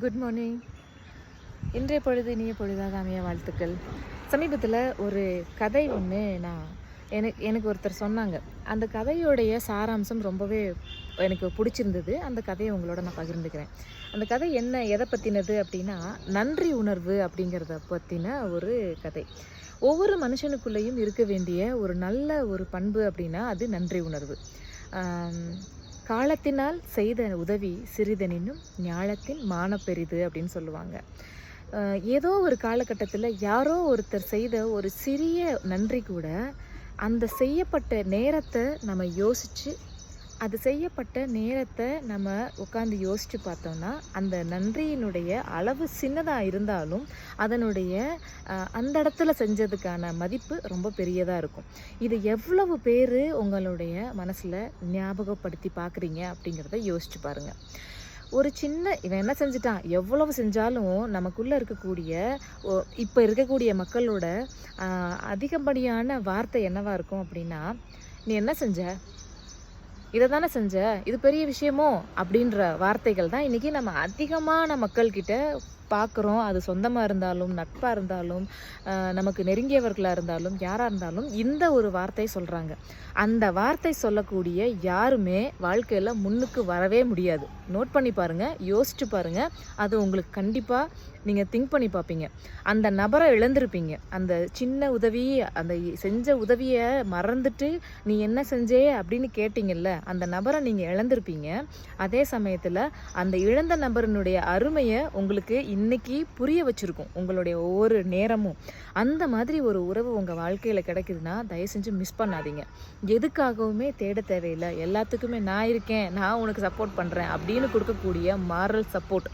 Good morning இன்றைய பொழுது இனிய பொழுதாக அமைய வாழ்த்துக்கள். சமீபத்தில் ஒரு கதை ஒன்று நான் எனக்கு எனக்கு ஒருத்தர் சொன்னாங்க. அந்த கதையோடைய சாராம்சம் ரொம்பவே எனக்கு பிடிச்சிருந்தது. அந்த கதையை உங்களோட நான் பகிர்ந்துக்கிறேன். அந்த கதை என்ன எதை பற்றினது அப்படின்னா நன்றி உணர்வு அப்படிங்கிறத பற்றின ஒரு கதை. ஒவ்வொரு மனுஷனுக்குள்ளேயும் இருக்க வேண்டிய ஒரு நல்ல ஒரு பண்பு அப்படின்னா அது நன்றி உணர்வு. காலத்தினால் செய்த உதவி சிறிதனினும் ஞாலத்தின் மானப்பெரிது அப்படின்னு சொல்லுவாங்க. ஏதோ ஒரு காலகட்டத்தில் யாரோ ஒருத்தர் செய்த ஒரு சிறிய நன்றி கூட அந்த செய்யப்பட்ட நேரத்தை நம்ம யோசித்து அது செய்யப்பட்ட நேரத்தை நம்ம உட்காந்து யோசித்து பார்த்தோம்னா அந்த நன்றியினுடைய அளவு சின்னதாக இருந்தாலும் அதனுடைய அந்த இடத்துல செஞ்சதுக்கான மதிப்பு ரொம்ப பெரியதாக இருக்கும். இது எவ்வளவு பேர் உங்களுடைய மனசில் ஞாபகப்படுத்தி பார்க்குறீங்க அப்படிங்கிறத யோசிச்சு பாருங்கள் ஒரு சின்ன இவன் என்ன செஞ்சிட்டான்? எவ்வளவு செஞ்சாலும் நமக்குள்ளே இருக்கக்கூடிய ஓ- இப்போ இருக்கக்கூடிய மக்களோட அதிகப்படியான வார்த்தை என்னவாக இருக்கும் அப்படின்னா நீ என்ன செஞ்ச? இதை தானே செஞ்ச? இது பெரிய விஷயமோ? அப்படின்ற வார்த்தைகள் தான் இன்றைக்கி நம்ம அதிகமான மக்கள்கிட்ட பார்க்குறோம். அது சொந்தமாக இருந்தாலும் நட்பாக இருந்தாலும் நமக்கு நெருங்கியவர்களாக இருந்தாலும் யாராக இருந்தாலும் இந்த ஒரு வார்த்தை சொல்கிறாங்க அந்த வார்த்தை சொல்லக்கூடிய யாருமே வாழ்க்கையில் முன்னுக்கு வரவே முடியாது. நோட் பண்ணி பாருங்கள் யோசிச்சு பாருங்கள் அது உங்களுக்கு கண்டிப்பாக நீங்கள் திங்க் பண்ணி பார்ப்பீங்க. அந்த நபரை இழந்திருப்பீங்க. அந்த சின்ன உதவி அந்த செஞ்ச உதவியை மறந்துட்டு நீ என்ன செஞ்சே அப்படின்னு கேட்டிங்கல்ல அந்த நபரை நீங்கள் இழந்திருப்பீங்க. அதே சமயத்தில் அந்த இழந்த நபரினுடைய அருமையை உங்களுக்கு இன்னைக்கு புரிய வச்சுருக்கோம் உங்களுடைய ஒவ்வொரு நேரமும். அந்த மாதிரி ஒரு உறவு உங்கள் வாழ்க்கையில் கிடைக்குதுன்னா தயவு செஞ்சு மிஸ் பண்ணாதீங்க. எதுக்காகவுமே தேட தேவையில்லை. எல்லாத்துக்குமே நான் இருக்கேன் நான் உனக்கு சப்போர்ட் பண்ணுறேன் அப்படின்னு கொடுக்கக்கூடிய மாரல் சப்போர்ட்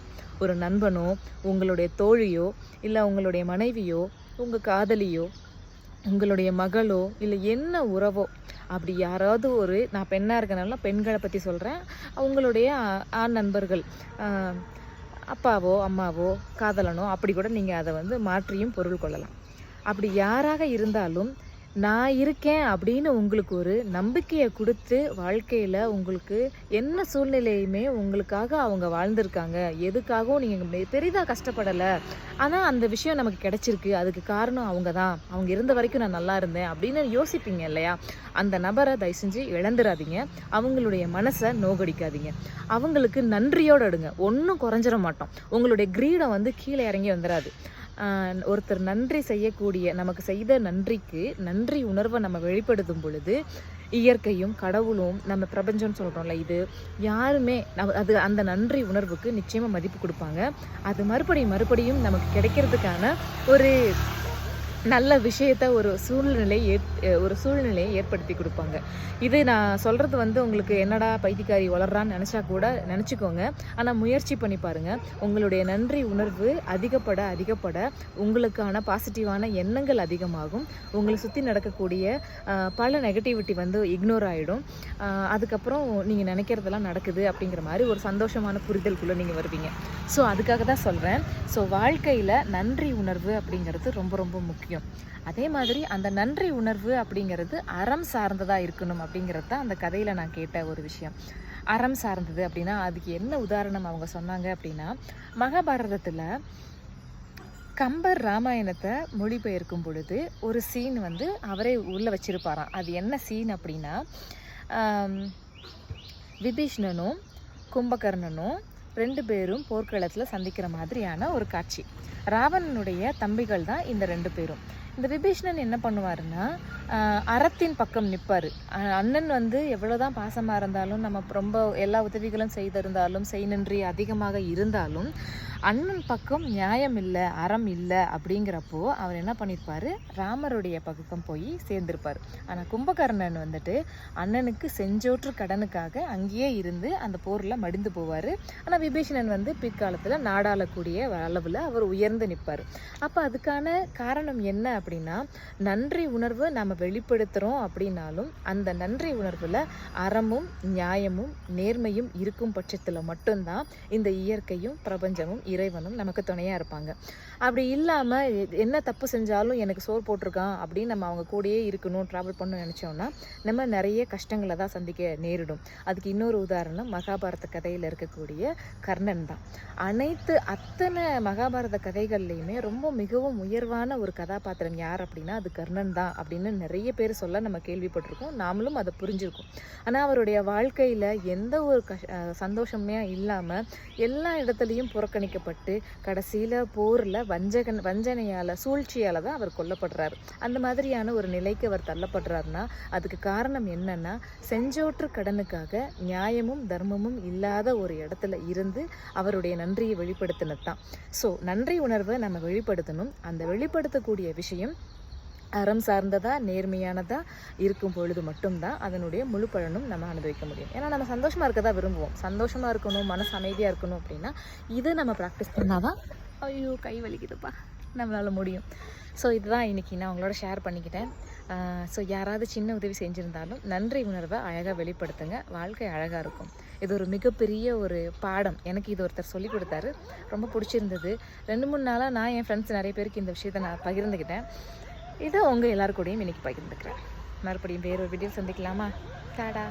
ஒரு நண்பனோ உங்களுடைய தோழியோ இல்லை உங்களுடைய மனைவியோ உங்கள் காதலியோ உங்களுடைய மகளோ இல்லை என்ன உறவோ அப்படி யாராவது ஒரு நான் பெண்ணாக இருக்கனால பெண்களை பற்றி சொல்கிறேன் அவங்களுடைய ஆண் நண்பர்கள் அப்பாவோ அம்மாவோ காதலனோ அப்படி கூட நீங்கள் அதை வந்து மாற்றியும் பொருள் கொள்ளலாம். அப்படி யாராக இருந்தாலும் நான் இருக்கேன் அப்படின்னு உங்களுக்கு ஒரு நம்பிக்கையை கொடுத்து வாழ்க்கையில் உங்களுக்கு என்ன சூழ்நிலையுமே உங்களுக்காக அவங்க வாழ்ந்திருக்காங்க. எதுக்காகவும் நீங்கள் பெரிதாக கஷ்டப்படலை. ஆனால் அந்த விஷயம் நமக்கு கிடைச்சிருக்கு. அதுக்கு காரணம் அவங்க தான் அவங்க இருந்த வரைக்கும் நான் நல்லா இருந்தேன் அப்படின்னு யோசிப்பீங்க இல்லையா? அந்த நபரை தயவு செஞ்சு இழந்துடாதீங்க அவங்களுடைய மனசை நோகடிக்காதீங்க. அவங்களுக்கு நன்றியோடு எடுங்க ஒன்றும் குறைஞ்சிட மாட்டோம். உங்களுடைய கிரீடம் வந்து கீழே இறங்கி வந்துடாது ஒருத்தர் நன்றி செய்யக்கூடிய நமக்கு செய்த நன்றிக்கு நன்றி உணர்வை நம்ம வெளிப்படுத்தும் பொழுது இயற்கையும் கடவுளும் நம்ம பிரபஞ்சம்னு சொல்கிறோம்ல இது யாருமே நம்ம அது அந்த நன்றி உணர்வுக்கு நிச்சயமாக மதிப்பு கொடுப்பாங்க. அது மறுபடியும் மறுபடியும் நமக்கு கிடைக்கிறதுக்கான ஒரு நல்ல விஷயத்த ஒரு சூழ்நிலை ஏற் ஒரு சூழ்நிலையை ஏற்படுத்தி கொடுப்பாங்க. இது நான் சொல்கிறது வந்து உங்களுக்கு என்னடா பைத்தியக்காரி வளர்றான்னு நினச்சா கூட நினச்சிக்கோங்க. ஆனால் முயற்சி பண்ணி பாருங்கள் உங்களுடைய நன்றி உணர்வு அதிகப்பட அதிகப்பட. உங்களுக்கான பாசிட்டிவான எண்ணங்கள் அதிகமாகும். உங்களை சுற்றி நடக்கக்கூடிய பல நெகட்டிவிட்டி வந்து இக்னோர் ஆகிடும் அதுக்கப்புறம் நீங்கள் நினைக்கிறதெல்லாம் நடக்குது அப்படிங்கிற மாதிரி ஒரு சந்தோஷமான புரிதலுக்குள்ளே நீங்கள் வருவீங்க. ஸோ அதுக்காக தான் சொல்கிறேன் ஸோ வாழ்க்கையில் நன்றி உணர்வு அப்படிங்கிறது ரொம்ப ரொம்ப முக்கியம். முக்கியம். அதே மாதிரி அந்த நன்றி உணர்வு அப்படிங்கிறது அறம் சார்ந்ததாக இருக்கணும் அப்படிங்கிறது தான் அந்த கதையில் நான் கேட்ட ஒரு விஷயம். அறம் சார்ந்தது அப்படின்னா அதுக்கு என்ன உதாரணம் அவங்க சொன்னாங்க அப்படின்னா மகாபாரதத்தில் கம்பர் ராமாயணத்தை மொழிபெயர்க்கும் பொழுது ஒரு சீன் வந்து அவரே உள்ளே வச்சிருப்பாராம். அது என்ன சீன் அப்படின்னா விபீஷ்ணனும் கும்பகர்ணனும் ரெண்டு பேரும் போர்க்களத்தில் சந்திக்கிற மாதிரியான ஒரு காட்சி. ராவணனுடைய தம்பிகள் தான் இந்த ரெண்டு பேரும். இந்த விபீஷ்ணன் என்ன பண்ணுவாருன்னா அறத்தின் பக்கம் நிற்பார் அண்ணன் வந்து எவ்வளோதான் பாசமாக இருந்தாலும் நம்ம ரொம்ப எல்லா உதவிகளும் செய்திருந்தாலும் செய் நன்றி அதிகமாக இருந்தாலும் அண்ணன் பக்கம் நியாயம் இல்லை அறம் இல்லை அப்படிங்கிறப்போ அவர் என்ன பண்ணியிருப்பார் ராமருடைய பக்கம் போய் சேர்ந்திருப்பார். ஆனால் கும்பகர்ணன் வந்துட்டு அண்ணனுக்கு செஞ்சோற்று கடனுக்காக அங்கேயே இருந்து அந்த போரில் மடிந்து போவார். ஆனால் விபீஷணன் வந்து பிற்காலத்தில் நாடாளக்கூடிய அளவில் அவர் உயர்ந்து நிற்பார் அப்போ அதுக்கான காரணம் என்ன அப்படின்னா நன்றி உணர்வு நம்ம வெளிப்படுத்துகிறோம் அப்படின்னாலும் அந்த நன்றி உணர்வில் அறமும் நியாயமும் நேர்மையும் இருக்கும் பட்சத்தில் மட்டும்தான் இந்த இயற்கையும் பிரபஞ்சமும் இறைவனும் நமக்கு துணையாக இருப்பாங்க. அப்படி இல்லாமல் என்ன தப்பு செஞ்சாலும் எனக்கு சோர் போட்டிருக்கான் அப்படின்னு நம்ம அவங்க கூடயே இருக்கணும் ட்ராவல் பண்ணணும்னு நினச்சோம்னா நம்ம நிறைய கஷ்டங்களை தான் சந்திக்க நேரிடும். அதுக்கு இன்னொரு உதாரணம் மகாபாரத கதையில் இருக்கக்கூடிய கர்ணன் தான். அனைத்து அத்தனை மகாபாரத கதைகள்லையுமே ரொம்ப மிகவும் உயர்வான ஒரு கதாபாத்திரம் யார் அப்படின்னா அது கர்ணன் தான் அப்படின்னு நிறைய பேர் சொல்ல நம்ம கேள்விப்பட்டிருக்கோம். நாமளும் அதை புரிஞ்சிருக்கோம். ஆனால் அவருடைய வாழ்க்கையில் எந்த ஒரு கஷ் சந்தோஷமே இல்லாமல் எல்லா இடத்துலையும் புறக்கணிக்கப்பட்டு கடைசியில் போரில் வஞ்சகன் வஞ்சனையால் சூழ்ச்சியால் தான் அவர் கொல்லப்படுறாரு. அந்த மாதிரியான ஒரு நிலைக்கு அவர் தள்ளப்படுறாருன்னா அதுக்கு காரணம் என்னன்னா செஞ்சோற்று கடனுக்காக நியாயமும் தர்மமும் இல்லாத ஒரு இடத்துல இருந்து அவருடைய நன்றியை வெளிப்படுத்தினது தான் ஸோ நன்றி உணர்வை நம்ம வெளிப்படுத்தணும். அந்த வெளிப்படுத்தக்கூடிய விஷயம் அறம் சார்ந்ததாக நேர்மையானதாக இருக்கும் பொழுது மட்டும்தான் அதனுடைய முழு பலனும் நம்ம அனுபவிக்க முடியும். ஏன்னா நம்ம சந்தோஷமாக இருக்க தான் விரும்புவோம். சந்தோஷமாக இருக்கணும் மனசு அமைதியாக இருக்கணும் அப்படின்னா இதை நம்ம ப்ராக்டிஸ் பண்ணால் தான் ஐயோ கை வலிக்குதுப்பா நம்மளால முடியும். ஸோ இதுதான் இன்றைக்கி நான் உங்களோட ஷேர் பண்ணிக்கிட்டேன். ஸோ யாராவது சின்ன உதவி செஞ்சுருந்தாலும் நன்றி உணர்வை அழகாக வெளிப்படுத்துங்க. வாழ்க்கை அழகாக இருக்கும். இது ஒரு மிகப்பெரிய ஒரு பாடம். எனக்கு இது ஒருத்தர் சொல்லி கொடுத்தாரு. ரொம்ப பிடிச்சிருந்தது. ரெண்டு மூணு நாளாக நான் என் ஃப்ரெண்ட்ஸ் நிறைய பேருக்கு இந்த விஷயத்தை நான் பகிர்ந்துக்கிட்டேன். இதை உங்கள் எல்லாருக்கூடையும் கூடயும் இன்னைக்கு பகிர்ந்துக்கிறேன். மறுபடியும் வேறொரு வீடியோ சந்திக்கலாமா? டாடா.